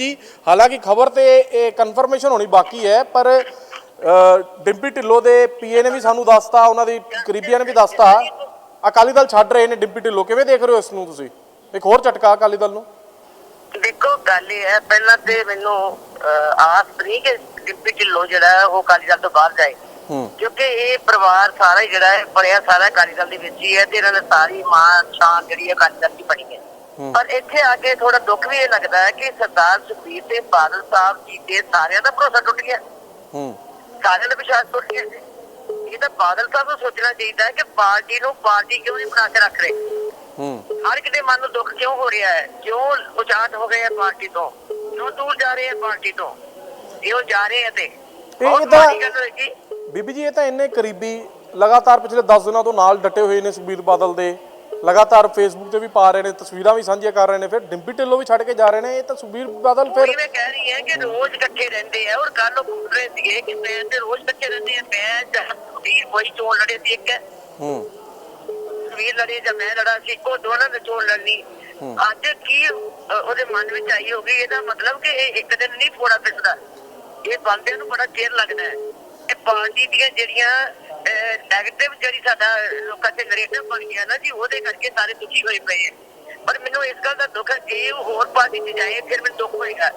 ਜੀ। ਹਾਲਾਂਕਿ ਖਬਰ ਤੇ ਇਹ ਕਨਫਰਮੇਸ਼ਨ ਹੋਣੀ ਬਾਕੀ ਹੈ ਪਰ ਡਿੰਪੀ ਢਿੱਲੋਂ ਦੇ ਪੀਏ ਨੇ ਵੀ ਸਾਨੂੰ ਦੱਸਤਾ ਉਹਨਾਂ ਦੀ ਕਰੀਬੀਆਂ ਨੇ ਵੀ ਦੱਸਤਾ। ਅਕਾਲੀ ਦਲ ਛੱਡ ਰਹੇ ਨੇ ਡਿੰਪੀ ਢਿੱਲੋਂ। ਕਿਵੇਂ ਦੇਖ ਰਹੇ ਹੋ ਇਸ ਨੂੰ ਤੁਸੀਂ? ਇੱਕ ਹੋਰ ਝਟਕਾ ਅਕਾਲੀ ਦਲ ਨੂੰ? ਦੇਖੋ ਗੱਲ ਇਹ ਹੈ ਪਹਿਲਾਂ ਤੇ ਮੈਨੂੰ ਆਸ ਨਹੀਂ ਕਿ ਡਿਪਟੀ ਢਿੱਲੋਂ ਜਿਹੜਾ ਉਹ ਅਕਾਲੀ ਦਲ ਤੋਂ ਬਾਹਰ ਜਾਏ। ਕਿਉਂਕਿ ਇਹ ਪਰਿਵਾਰ ਸਾਰਾ ਜਿਹੜਾ ਹੈ ਪੜਿਆ ਸਾਰਾ ਅਕਾਲੀ ਦਲ ਦੇ ਵਿੱਚ ਹੀ ਹੈ ਤੇ ਇਹਨਾਂ ਦੀ ਸਾਰੀ ਮਾਂ ਸ਼ਾਨ ਜਿਹੜੀ ਹੈ ਅਕਾਲੀ ਦਲ ਦੀ ਬਣੀ ਹੈ। ਹੂੰ। ਪਰ ਇੱਥੇ ਆ ਕੇ ਥੋੜਾ ਦੁੱਖ ਵੀ ਇਹ ਲੱਗਦਾ ਹੈ ਕਿ ਸਰਦਾਰ ਸੁਖਬੀਰ ਤੇ ਬਾਦਲ ਸਾਹਿਬ ਜੀ ਦੇ ਸਾਰਿਆਂ ਦਾ ਭਰੋਸਾ ਟੁੱਟ ਗਿਆ। ਹੂੰ। ਸਾਰਿਆਂ ਦਾ ਵਿਸ਼ਵਾਸ ਟੁੱਟ ਗਿਆ। ਇਹ ਤਾਂ ਬਾਦਲ ਸਾਹਿਬ ਨੂੰ ਸੋਚਣਾ ਚਾਹੀਦਾ ਹੈ ਕਿ ਪਾਰਟੀ ਨੂੰ ਪਾਰਟੀ ਕਿਉਂ ਨਹੀਂ ਬਣਾ ਕੇ ਰੱਖ ਰਹੇ? ਹੂੰ। ਹਰ ਇੱਕ ਦੇ ਮਨ ਨੂੰ ਦੁੱਖ ਕਿਉਂ ਹੋ ਰਿਹਾ ਹੈ? ਕਿਉਂ ਉਚਾਟ ਹੋ ਗਏ ਆ ਪਾਰਟੀ ਤੋਂ? ਕਿਉਂ ਦੂਰ ਜਾ ਰਹੇ ਆ ਪਾਰਟੀ ਤੋਂ? ਇਹ ਜਾ ਰਹੇ ਆ ਤੇ। ਗੱਲ ਹੋਏਗੀ। ਬੀਬੀ ਜੀ ਇਹ ਤਾਂ ਇੰਨੇ ਕਰੀਬੀ ਲਗਾਤਾਰ ਪਿਛਲੇ 10 ਦਿਨਾਂ ਤੋਂ ਨਾਲ ਡਟੇ ਹੋਏ ਨੇ ਸੁਖਬੀਰ ਬਾਦਲ ਦੇ। ਲਗਾਤਾਰ ਫੇਸਬੁੱਕ ਤੇ ਵੀ ਪਾ ਰਹੇ ਨੇ ਤਸਵੀਰਾਂ ਵੀ ਸਾਂਝੀਆਂ ਕਰ ਰਹੇ ਨੇ ਫਿਰ ਡਿੰਪੀ ਢਿੱਲੋਂ ਵੀ ਛੱਡ ਕੇ ਜਾ ਰਹੇ ਨੇ ਇਹ ਤਾਂ ਸੁਖਬੀਰ ਬਾਦਲ ਫਿਰ ਮੈਂ ਕਹਿ ਰਹੀ ਹੈ ਕਿ ਰੋਜ਼ ਇਕੱਠੇ ਰਹਿੰਦੇ ਆ ਔਰ ਕੱਲ ਉਹ ਰਹੇ ਸੀਗੇ ਕਿ ਮੈਂ ਤੇ ਰੋਜ਼ ਇਕੱਠੇ ਰਹਿੰਦੇ ਆ ਮੈਂ ਜਦ ਵੀਰ ਕੋਈ ਚੋਣ ਲੜੇ ਸੀ ਇੱਕ ਹੂੰ। ਵੀਰ ਲੜੇ ਜਾਂ ਮੈਂ ਲੜਾ ਸੀ ਉਹ ਦੋਨਾਂ ਨੇ ਚੋਣ ਲੜਨੀ। ਅੱਜ ਕੀ ਉਹਦੇ ਮਨ ਵਿੱਚ ਆਈ ਹੋਗੀ ਇਹਦਾ ਮਤਲਬ ਕਿ ਇਹ ਇੱਕ ਦਿਨ ਨਹੀਂ ਫੋੜਾ ਪਿਸਦਾ ਇਹ ਬੰਦਿਆਂ ਨੂੰ ਬੜਾ ਚਿਰ ਲੱਗਦਾ ਹੈ। ਇਹ ਪਾਰਟੀ ਦੀਆਂ ਜਿਹੜੀਆਂ ਨੈਗੇਟਿਵ ਜਿਹੜੀ ਸਾਡਾ ਲੋਕਾਂ ਤੇ ਨਰੇਟਿਵ ਬਣ ਗਿਆ ਨਾ ਜੀ ਉਹਦੇ ਕਰਕੇ ਸਾਰੇ ਦੁਖੀ ਹੋਏ ਪਏ ਹੈ ਪਰ ਮੈਨੂੰ ਇਸ ਗੱਲ ਦਾ ਦੁੱਖ ਹੈ ਜੇ ਉਹ ਹੋਰ ਪਾਰਟੀ 'ਚ ਜਾਏ ਫਿਰ ਮੈਨੂੰ ਦੁੱਖ ਹੋਏਗਾ।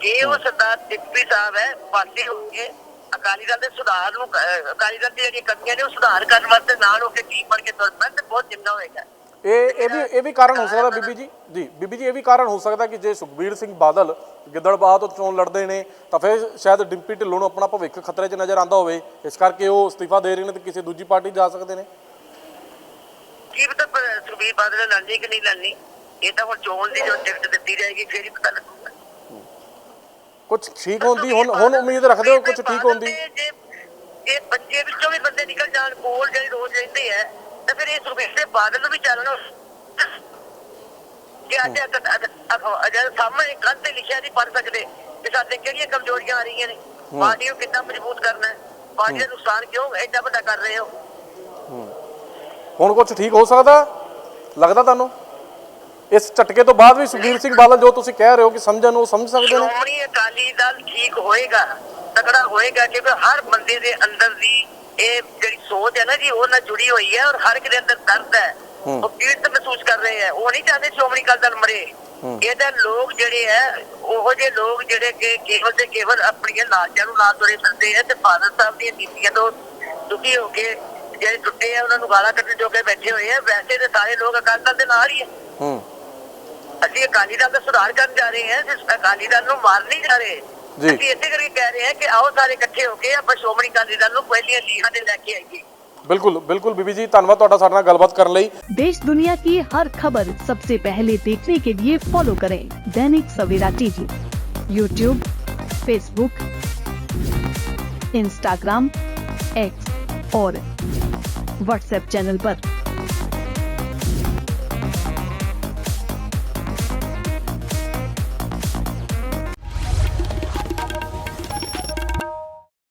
ਜੇ ਉਹ ਸਰਦਾਰ ਡਿਪਟੀ ਸਾਹਿਬ ਹੈ ਪਾਸੇ ਹੋ ਕੇ ਅਕਾਲੀ ਦਲ ਦੇ ਸੁਧਾਰ ਨੂੰ ਅਕਾਲੀ ਦਲ ਦੀ ਜਿਹੜੀਆਂ ਕਮੀਆਂ ਨੇ ਉਹ ਸੁਧਾਰ ਕਰਨ ਵਾਸਤੇ ਨਾਲ ਹੋ ਕੇ ਟੀਮ ਬਣ ਕੇ ਤੁਰ ਪੈਣ ਤੇ ਬਹੁਤ ਚੰਗਾ ਹੋਏਗਾ। ਇਹ ਇਹ ਵੀ ਇਹ ਵੀ ਕਾਰਨ ਹੋ ਸਕਦਾ ਬੀਬੀ ਜੀ ਜੀ ਬੀਬੀ ਜੀ ਇਹ ਵੀ ਕਾਰਨ ਹੋ ਸਕਦਾ ਕਿ ਜੇ ਸੁਖਬੀਰ ਸਿੰਘ ਬਾਦਲ ਗਿੱਦੜਬਾਹ ਤੋਂ ਚੋਣ ਲੜਦੇ ਨੇ ਤਾਂ ਫਿਰ ਸ਼ਾਇਦ ਡਿੰਪੀ ਢਿੱਲੋਂ ਨੂੰ ਆਪਣਾ ਭਵਿੱਖ ਖਤਰੇ 'ਚ ਨਜ਼ਰ ਆਂਦਾ ਹੋਵੇ। ਇਸ ਕਰਕੇ ਉਹ ਅਸਤੀਫਾ ਦੇ ਰਹੇ ਨੇ ਤੇ ਕਿਸੇ ਦੂਜੀ ਪਾਰਟੀ ਜਾ ਸਕਦੇ ਨੇ। ਕੀ ਪਤਾ ਸੁਖਬੀਰ ਬਾਦਲ ਲੜਨੀ ਕਿ ਨਹੀਂ ਲੜਨੀ? ਇਹ ਤਾਂ ਹੁਣ ਚੋਣ ਦੀ ਜੋ ਟਿਕਟ ਦਿੱਤੀ ਜਾਏਗੀ ਫਿਰ ਹੀ ਪਤਾ ਲੱਗੂਗਾ। ਕੁਝ ਠੀਕ ਹੋਣ ਦੀ ਹੁਣ ਹੁਣ ਉਮੀਦ ਰੱਖਦੇ ਹੋ ਕੁਝ ਠੀਕ ਹੋਣ ਦੀ? ਬਾਦਲ ਦੇ ਜੇ ਇਹ ਬੱਚੇ ਵਿੱਚੋਂ ਵੀ ਬੰਦੇ ਨਿਕਲ ਜਾਣ ਕੋਲ ਜਿਹੜੇ ਰੋਜ਼ ਰਹਿੰਦੇ ਆ। ਫਿਰ ਇਹ ਸੁਖਬੀਰ ਦੇ ਬਾਦਲ ਨੂੰ ਵੀ ਚੱਲਣਾ। ਕਿ ਅੱਜ ਅਜਾ ਸਾਹਮਣੇ ਕੰਧ ਤੇ ਲਿਖਿਆ ਨਹੀਂ ਪੜ ਸਕਦੇ ਕਿ ਸਾਡੇ ਕਿਹੜੀਆਂ ਕਮਜ਼ੋਰੀਆਂ ਆ ਰਹੀਆਂ ਨੇ। ਪਾਰਟੀ ਨੂੰ ਕਿੰਨਾ ਮਜ਼ਬੂਤ ਕਰਨਾ ਹੈ? ਪਾਰਟੀ ਦਾ ਨੁਕਸਾਨ ਕਿਉਂ ਐਡਾ ਵੱਡਾ ਕਰ ਰਹੇ ਹੋ? ਹੁਣ ਕੁਝ ਠੀਕ ਹੋ ਸਕਦਾ? ਲੱਗਦਾ ਤੁਹਾਨੂੰ? ਇਸ ਝਟਕੇ ਤੋਂ ਬਾਅਦ ਵੀ ਸੁਖਬੀਰ ਸਿੰਘ ਬਾਦਲ ਜੋ ਤੁਸੀਂ ਕਹਿ ਰਹੇ ਹੋ ਕਿ ਸਮਝਣ ਉਹ ਸਮਝ ਸਕਦੇ ਨੇ। ਸ਼੍ਰੋਮਣੀ ਅਕਾਲੀ ਦਲ ਠੀਕ ਹੋਏਗਾ ਤਕੜਾ ਹੋਏਗਾ ਕਿਉਂਕਿ ਹਰ ਬੰਦੇ ਦੇ ਅੰਦਰ ਦੀ ਇਹ ਜਿਹੜੀ ਸੋਚ ਹੈ ਨਾ ਜੀ ਉਹ ਨਾਲ ਜੁੜੀ ਹੋਈ ਹੈ ਔਰ ਹਰ ਇੱਕ ਦੇ ਅੰਦਰ ਦਰਦ ਹੈ। ਹੂੰ। ਉਹ ਪੀੜਤ ਮਹਿਸੂਸ ਕਰ ਰਹੇ ਹੈ। ਉਹ ਨਹੀਂ ਚਾਹੁੰਦੇ ਸ਼੍ਰੋਮਣੀ ਅਕਾਲੀ ਦਲ ਮਰੇ। ਇਹਦਾ ਲੋਕ ਜਿਹੜੇ ਹੈ ਉਹੋ ਜਿਹੇ ਲੋਕ ਜਿਹੜੇ ਕਿ ਕੇਵਲ ਤੇ ਕੇਵਲ ਆਪਣੀਆਂ ਲਾਲਚਾਂ ਨੂੰ ਨਾਲ ਤੁਰੇ ਫਿਰਦੇ ਆ ਤੇ ਫਾਦਰ ਸਾਹਿਬ ਦੀਆਂ ਨੀਤੀਆਂ ਤੋਂ ਦੁਖੀ ਹੋ ਕੇ ਜਿਹੜੇ ਟੁੱਟੇ ਆ ਉਹਨਾਂ ਨੂੰ ਗਾਲਾਂ ਕੱਢਣ ਜੋਗੇ ਬੈਠੇ ਹੋਏ ਆ ਵੈਸੇ ਤੇ ਸਾਰੇ ਲੋਕ ਅਕਾਲੀ ਦਲ ਦੇ ਨਾਲ ਹੀ ਹੈ। ਹੂੰ। ਅਸੀਂ ਅਕਾਲੀ ਦਲ ਦਾ ਸੁਧਾਰ ਕਰਨ ਜਾ ਰਹੇ ਹਾਂ ਅਸੀਂ ਅਕਾਲੀ ਦਲ ਨੂੰ ਮਾਰ ਨਹੀਂ ਜਾ ਰਹੇ। बिल्कुल बिल्कुल बीबी जी धन्यवाद गलबात करने लाई देश दुनिया की हर खबर सबसे पहले देखने के लिए फॉलो करें Dainik Savera TV YouTube Facebook Instagram X और व्हाट्सएप चैनल पर।